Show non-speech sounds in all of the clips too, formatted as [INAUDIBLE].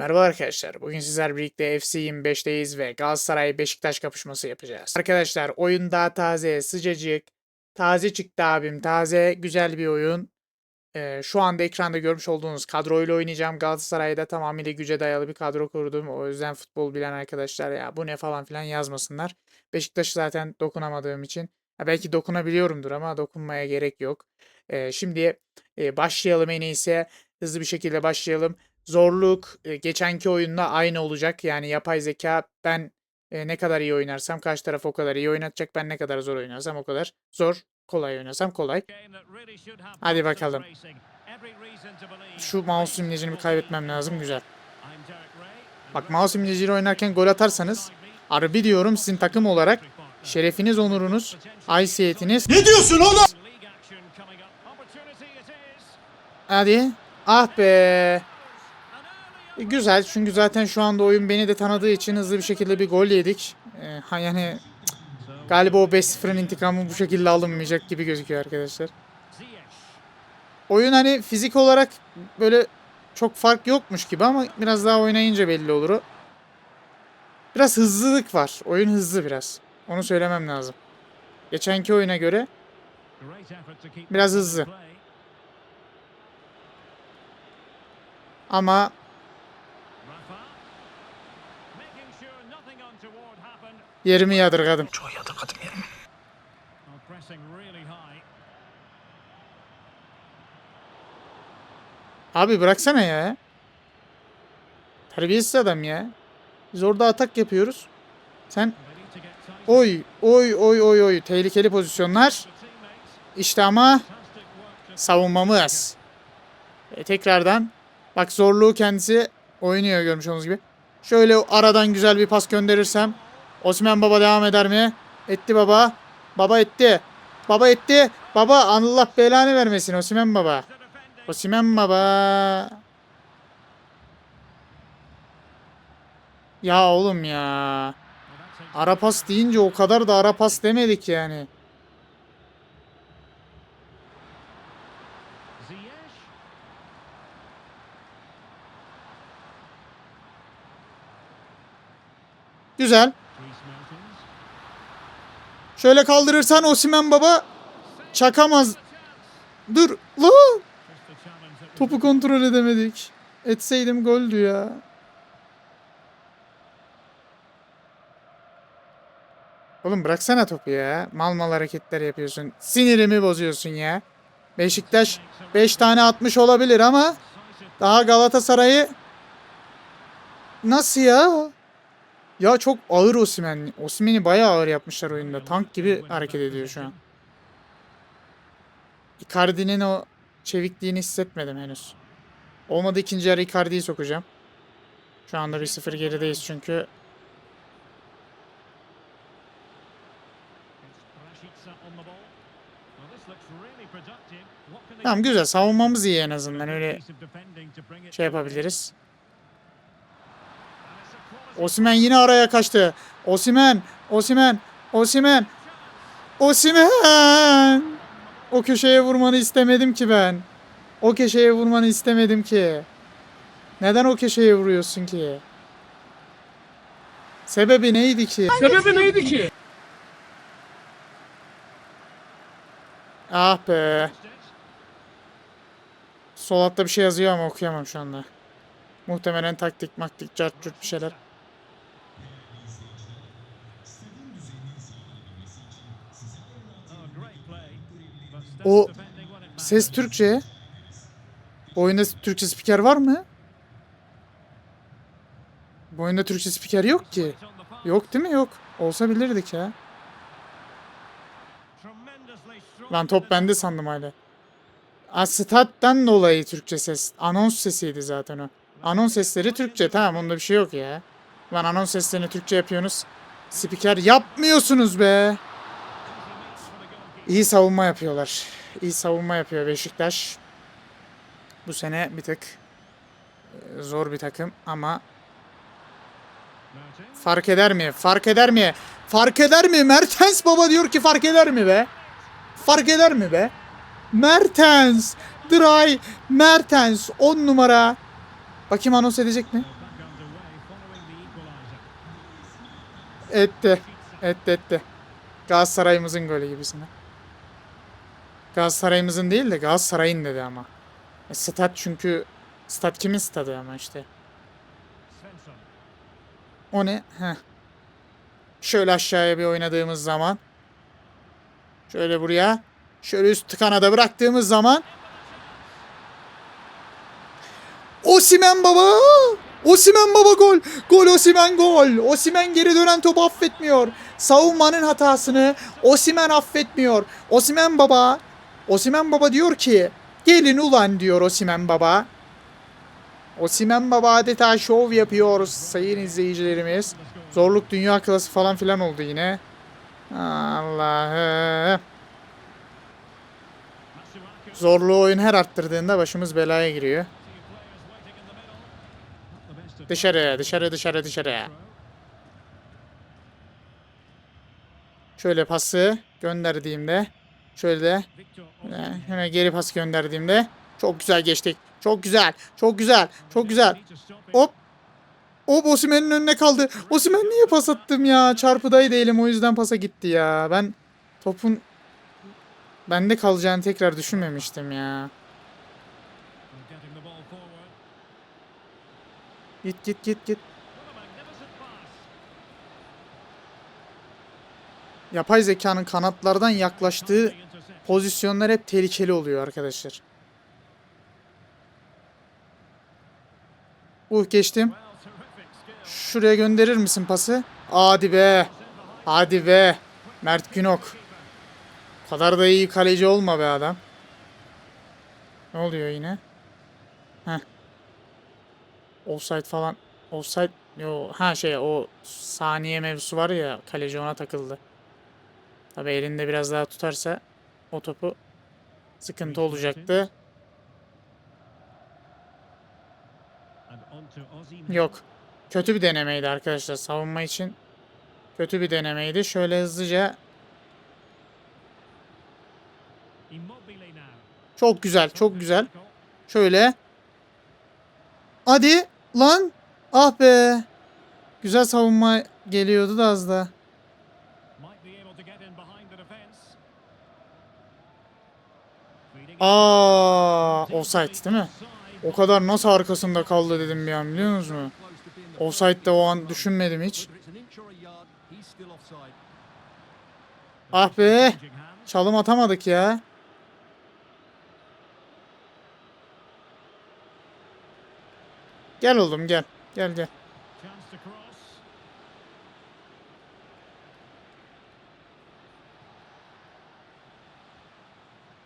Merhaba arkadaşlar. Bugün sizler birlikte FC 25'teyiz ve Galatasaray Beşiktaş kapışması yapacağız. Arkadaşlar oyun daha taze, sıcacık. Taze çıktı abim. Taze, güzel bir oyun. Ee, şu anda ekranda görmüş olduğunuz kadroyla oynayacağım. Galatasaray'da tamamıyla güce dayalı bir kadro kurdum. O yüzden futbol bilen arkadaşlar ya bu ne falan filan yazmasınlar. Beşiktaş'ı zaten dokunamadığım için. Ha, belki dokunabiliyorumdur ama dokunmaya gerek yok. Ee, şimdi e, başlayalım en iyisi. Hızlı bir şekilde başlayalım zorluk e, geçenki oyunla aynı olacak. Yani yapay zeka ben e, ne kadar iyi oynarsam karşı taraf o kadar iyi oynatacak. Ben ne kadar zor oynarsam o kadar zor. Kolay oynarsam kolay. Hadi bakalım. Şu mouse imlecini bir kaybetmem lazım. Güzel. Bak mouse imleciyle oynarken gol atarsanız harbi diyorum sizin takım olarak şerefiniz, onurunuz, haysiyetiniz. Ne diyorsun oğlum? Hadi. Ah be. E, Güzel çünkü zaten şu anda oyun beni de tanıdığı için hızlı bir şekilde bir gol yedik. E, yani galiba o 5-0'ın intikamı bu şekilde alınmayacak gibi gözüküyor arkadaşlar. Oyun hani fizik olarak böyle çok fark yokmuş gibi ama biraz daha oynayınca belli olur o. Biraz hızlılık var. Oyun hızlı biraz. Onu söylemem lazım. Geçenki oyuna göre Biraz hızlı. ama yerimi yadırgadım. Çok yadırgadım yerimi. Abi bıraksana ya. Terbiyesiz adam ya. Biz orada atak yapıyoruz. Sen oy oy oy oy oy tehlikeli pozisyonlar. İşte ama savunmamız. E, tekrardan bak zorluğu kendisi oynuyor görmüş olduğunuz gibi. Şöyle aradan güzel bir pas gönderirsem Osman baba devam eder mi? Etti baba. Baba etti. Baba etti. Baba Allah belanı vermesin Osman baba. Osimen baba. Ya oğlum ya. Ara pas deyince o kadar da ara pas demedik yani. Güzel. Şöyle kaldırırsan Osimen baba çakamaz. Dur. Lan. Topu kontrol edemedik. Etseydim goldü ya. Oğlum bıraksana topu ya. Mal mal hareketler yapıyorsun. Sinirimi bozuyorsun ya. Beşiktaş 5 tane atmış olabilir ama daha Galatasaray'ı nasıl ya? Ya çok ağır Osimhen. Osimhen'i bayağı ağır yapmışlar oyunda. Tank gibi hareket ediyor şu an. Icardi'nin o çevikliğini hissetmedim henüz. Olmadı ikinci yarı Icardi'yi sokacağım. Şu anda 1-0 gerideyiz çünkü. Tamam güzel savunmamız iyi en azından öyle şey yapabiliriz. Osimen yine araya kaçtı. Osimen, Osimen, Osimen, Osimen. O köşeye vurmanı istemedim ki ben. O köşeye vurmanı istemedim ki. Neden o köşeye vuruyorsun ki? Sebebi neydi ki? Sebebi neydi ki? Ah be. Sol altta bir şey yazıyor ama okuyamam şu anda. Muhtemelen taktik maktik cart bir şeyler. O Ses Türkçe. Bu oyunda Türkçe spiker var mı? Bu oyunda Türkçe spiker yok ki. Yok değil mi? Yok. Olsa bilirdik ya. Lan top bende sandım hala. A, stat'tan dolayı Türkçe ses. Anons sesiydi zaten o. Anons sesleri Türkçe. Tamam onda bir şey yok ya. Lan anons seslerini Türkçe yapıyorsunuz. Spiker yapmıyorsunuz be. İyi savunma yapıyorlar. İyi savunma yapıyor Beşiktaş. Bu sene bir tık e, zor bir takım ama fark eder mi? Fark eder mi? Fark eder mi? Mertens baba diyor ki fark eder mi be? Fark eder mi be? Mertens. Dry Mertens 10 numara. Bakayım anons edecek mi? Etti. Etti etti. Galatasaray'ımızın golü gibisine. Galatasaray'ımızın değil de Galatasaray'ın dedi ama. E, stat çünkü stat kimin stadı ama işte. O ne? Heh. Şöyle aşağıya bir oynadığımız zaman. Şöyle buraya. Şöyle üst kanada bıraktığımız zaman. Osimen baba! Osimen baba gol! Gol Osimen gol! Osimen geri dönen topu affetmiyor. Savunmanın hatasını Osimen affetmiyor. Osimen baba Osimen baba diyor ki gelin ulan diyor Osimen baba. Osimen baba adeta şov yapıyor sayın izleyicilerimiz. Zorluk dünya klası falan filan oldu yine. Allah'ım. Zorluğu oyun her arttırdığında başımız belaya giriyor. Dışarı, dışarı, dışarı, dışarı. Şöyle pası gönderdiğimde, şöyle e, hemen geri pas gönderdiğimde çok güzel geçtik. Çok güzel, çok güzel, çok güzel. Hop. Hop Osimhen'in önüne kaldı. Osimhen niye pas attım ya? Çarpıdaydı elim o yüzden pasa gitti ya. Ben topun bende kalacağını tekrar düşünmemiştim ya. Git git git git. Yapay zekanın kanatlardan yaklaştığı pozisyonlar hep tehlikeli oluyor arkadaşlar. Uh geçtim. Şuraya gönderir misin pası? Hadi be. Hadi be. Mert Günok. O kadar da iyi kaleci olma be adam. Ne oluyor yine? Heh. Offside falan. Offside. Yo, ha şey o saniye mevzusu var ya kaleci ona takıldı. Tabi elinde biraz daha tutarsa o topu sıkıntı olacaktı. Yok. Kötü bir denemeydi arkadaşlar. Savunma için kötü bir denemeydi. Şöyle hızlıca çok güzel, çok güzel. Şöyle. Hadi lan. Ah be. Güzel savunma geliyordu da az da. Aa, offside değil mi? O kadar nasıl arkasında kaldı dedim bir an biliyor musunuz? Offside'de o an düşünmedim hiç. Ah be. Çalım atamadık ya. Gel oğlum gel. Gel gel.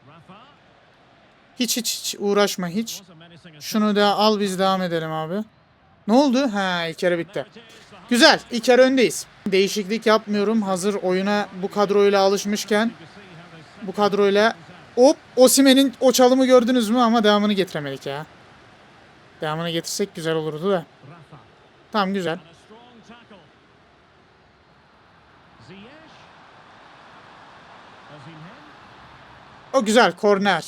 Rafa. Hiç hiç hiç uğraşma hiç. Şunu da al biz devam edelim abi. Ne oldu? Ha ilk kere bitti. Güzel. İlk kere öndeyiz. Değişiklik yapmıyorum. Hazır oyuna bu kadroyla alışmışken bu kadroyla hop Osimen'in o çalımı gördünüz mü ama devamını getiremedik ya. Devamını getirsek güzel olurdu da. Tamam güzel. O güzel korner.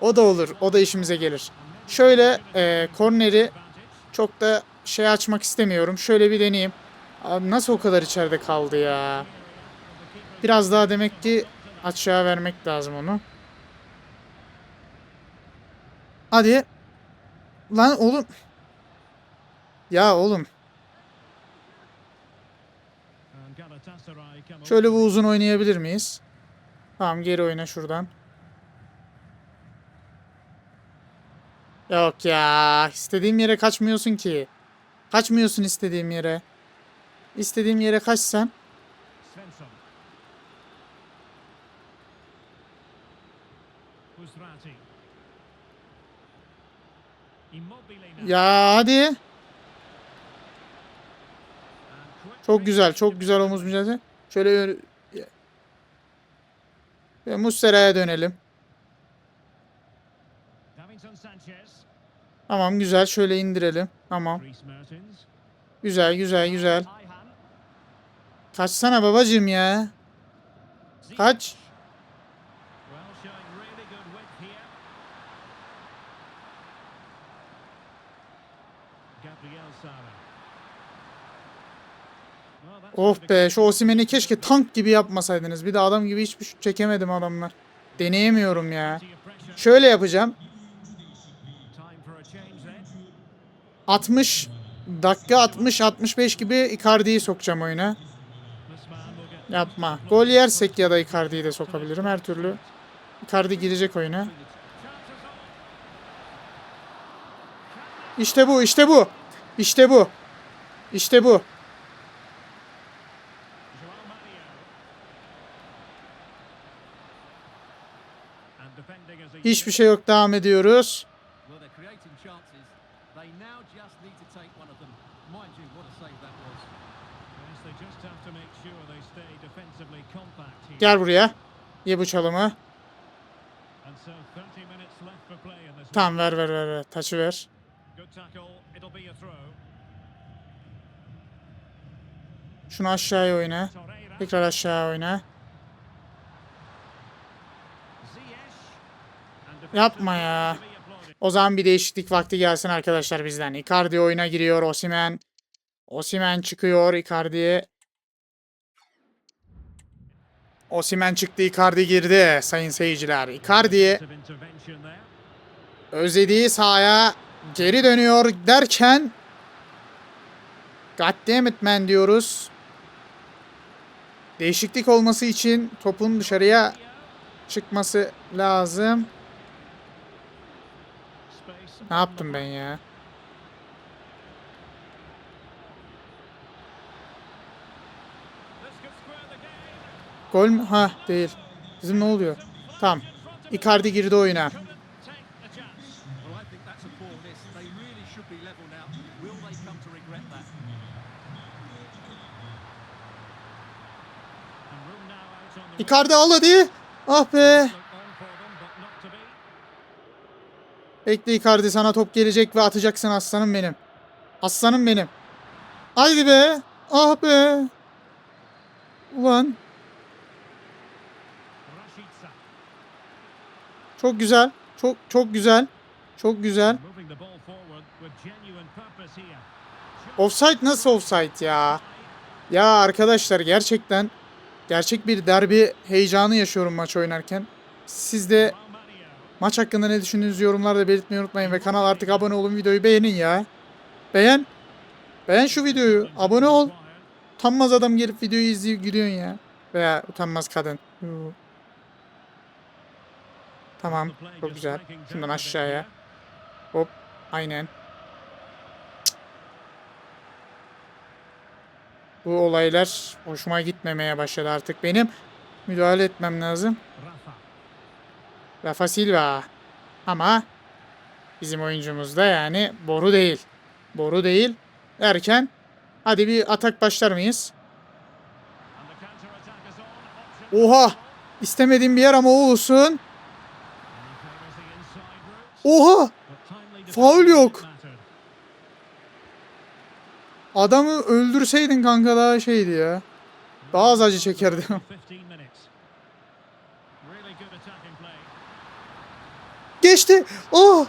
O da olur. O da işimize gelir. Şöyle e, korneri çok da şey açmak istemiyorum. Şöyle bir deneyeyim. Abi nasıl o kadar içeride kaldı ya? Biraz daha demek ki aşağı vermek lazım onu. Hadi. Lan oğlum. Ya oğlum. Şöyle bu uzun oynayabilir miyiz? Tamam geri oyna şuradan. Yok ya. istediğim yere kaçmıyorsun ki. Kaçmıyorsun istediğim yere. İstediğim yere kaçsan. Ya hadi. Çok güzel. Çok güzel omuz mücadele. Şöyle ve Muslera'ya dönelim. Tamam güzel. Şöyle indirelim. Tamam. Güzel güzel güzel. Kaçsana babacığım ya. Kaç. Oh be şu Osimhen'i keşke tank gibi yapmasaydınız. Bir de adam gibi hiçbir şut çekemedim adamlar. Deneyemiyorum ya. Şöyle yapacağım. 60 dakika 60 65 gibi Icardi'yi sokacağım oyuna. Yapma. Gol yersek ya da Icardi'yi de sokabilirim her türlü. Icardi girecek oyuna. İşte bu, işte bu. İşte bu. İşte bu. Hiçbir şey yok. Devam ediyoruz. Gel buraya. Ye bu çalımı. Tamam ver ver ver. ver. Taçı ver. Şunu aşağıya oyna. Tekrar aşağı oyna. Yapma ya. O zaman bir değişiklik vakti gelsin arkadaşlar bizden. Icardi oyuna giriyor. Osimen. Osimen çıkıyor Icardi'ye. Osimen çıktı. Icardi girdi sayın seyirciler. Icardi özlediği sahaya geri dönüyor derken God damn it man diyoruz. Değişiklik olması için topun dışarıya çıkması lazım. Ne yaptım ben ya? Gol mü? Ha değil. Bizim ne oluyor? Tamam. Icardi girdi oyuna. Icardi al hadi. Ah be. Bekle Icardi sana top gelecek ve atacaksın aslanım benim. Aslanım benim. Haydi be. Ah be. Ulan. Çok güzel. Çok çok güzel. Çok güzel. Offside nasıl offside ya? Ya arkadaşlar gerçekten gerçek bir derbi heyecanı yaşıyorum maç oynarken. Siz de maç hakkında ne düşündüğünüzü yorumlarda belirtmeyi unutmayın ve kanala artık abone olun videoyu beğenin ya. Beğen. Beğen şu videoyu. Abone ol. Utanmaz adam gelip videoyu izleyip gidiyorsun ya. Veya utanmaz kadın. Yoo. Tamam. Çok güzel. Şundan aşağıya. Hop. Aynen. Bu olaylar hoşuma gitmemeye başladı artık benim. Müdahale etmem lazım. Rafa Silva. Ama bizim oyuncumuz da yani boru değil. Boru değil. Derken hadi bir atak başlar mıyız? Oha! İstemediğim bir yer ama olsun. Oha! Faul yok. Adamı öldürseydin kanka daha şeydi ya. Daha az acı çekerdi. [LAUGHS] Geçti. Oh!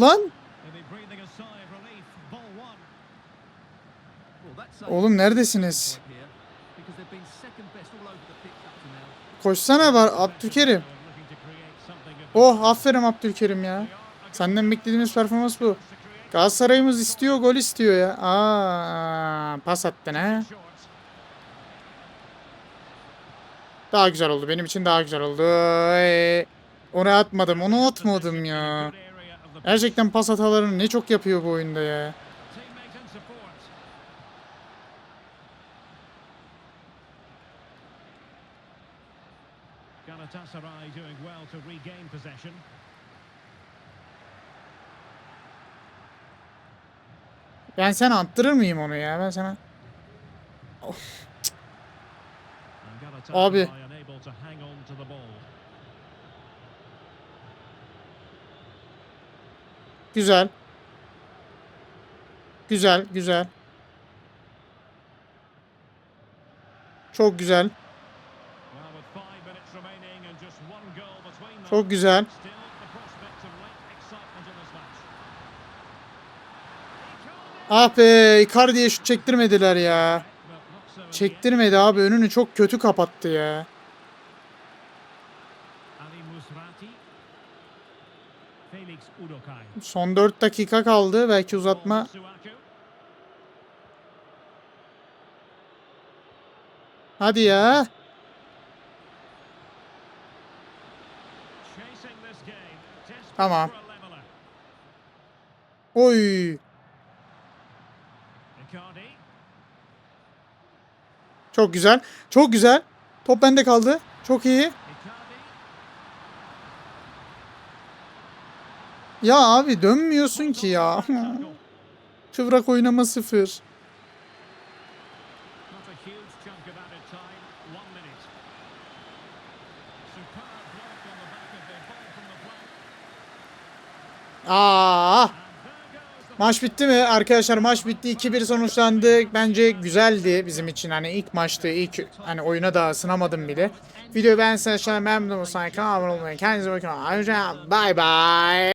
Lan! Oğlum neredesiniz? Koşsana var Abdülkerim. Oh aferin Abdülkerim ya. Senden beklediğimiz performans bu. Galatasaray'ımız istiyor gol istiyor ya. Aa, pas attın ha. Daha güzel oldu. Benim için daha güzel oldu. Ee, Onu atmadım. Onu atmadım ya. Gerçekten pas hatalarını ne çok yapıyor bu oyunda ya. Galatasaray doing well to regain possession. Ben sen attırır mıyım onu ya? Ben sana... Galatasaray Abi. Güzel. Güzel, güzel. Çok güzel. This match. Ah be Icardi'ye şut çektirmediler ya. Çektirmedi abi önünü çok kötü kapattı ya. Son 4 dakika kaldı belki uzatma. Hadi ya. Tamam. Oy. Çok güzel. Çok güzel. Top bende kaldı. Çok iyi. Ya abi dönmüyorsun ki ya. Kıvrak [LAUGHS] oynama sıfır. Aa. The Maç bitti mi? Arkadaşlar maç bitti. 2-1 sonuçlandı. Bence güzeldi bizim için. Hani ilk maçtı. ilk hani oyuna da ısınamadım bile. Videoyu beğenseniz aşağıdan memnun olursanız kanalıma abone olmayı. Kendinize bakın. Ayrıca bye bye.